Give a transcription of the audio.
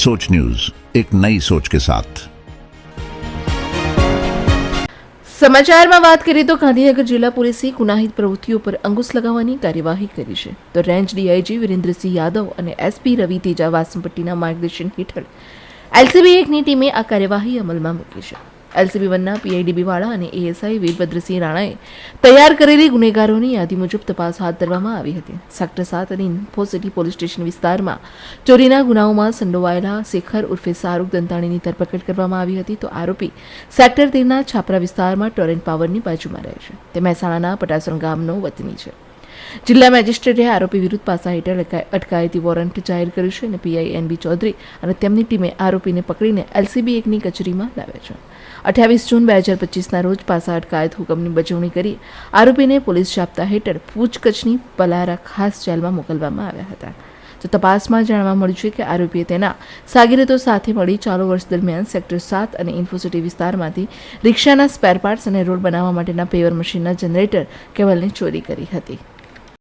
सोच न्यूज एक नई सोच के साथ સમાચારમાં વાત કરીએ તો ગાંધીનગર જિલ્લા પોલીસે ગુનાહિત પ્રવૃત્તિઓ પર અંકુશ લગાવવાની કાર્યવાહી કરી છે તો રેન્જ ડીઆઈજી વિરેન્દ્રસિંહ યાદવ અને એસપી રવિ તેજા વાસમપટ્ટીના માર્ગદર્શન હેઠળ એલસીબી એકની ટીમે આ કાર્યવાહી અમલમાં મૂકી છે એલસીબી વનના પીઆઈડીબી વાળા અને એએસઆઈ વીરભદ્રસિંહ રાણાએ તૈયાર કરેલી ગુનેગારોની યાદી મુજબ તપાસ હાથ ધરવામાં આવી હતી. સેક્ટર સાત અને ઇન્ફોસિટી પોલીસ સ્ટેશન વિસ્તારમાં ચોરીના ગુનાઓમાં સંડોવાયેલા શેખર ઉર્ફે શાહરૂખ દંતાણીની ધરપકડ કરવામાં આવી હતી. તો આરોપી સેક્ટર તેરના છાપરા વિસ્તારમાં ટોરેન્ટ પાવરની બાજુમાં રહે છે. તે મહેસાણાના પટાસણ ગામનો વતની છે. જિલ્લા મેજિસ્ટ્રેટે આરોપી વિરુદ્ધ પાસા હેઠળ અટકાયતી વોરંટ જાહેર કર્યું છે અને પીઆઈ એનબી ચૌધરી અને તેમની ટીમે આરોપીને પકડીને એલસીબી એકની કચેરીમાં લાવ્યા છે. અઠ્યાવીસ જૂન બે હજાર પચીસના રોજ પાસા અટકાયત હુકમની બજવણી કરી આરોપીને પોલીસ જાપ્તા હેઠળ પૂછકછની પલારા ખાસ જેલમાં મોકલવામાં આવ્યા હતા. તો તપાસમાં જાણવા મળ્યું છે કે આરોપીએ તેના સાગીરતો સાથે મળી ચાલુ વર્ષ દરમિયાન સેક્ટર સાત અને ઇન્ફોસિટી વિસ્તારમાંથી રિક્ષાના સ્પેર પાર્ટ્સ અને રોડ બનાવવા માટેના પેવર મશીનના જનરેટર કેબલની ચોરી કરી હતી.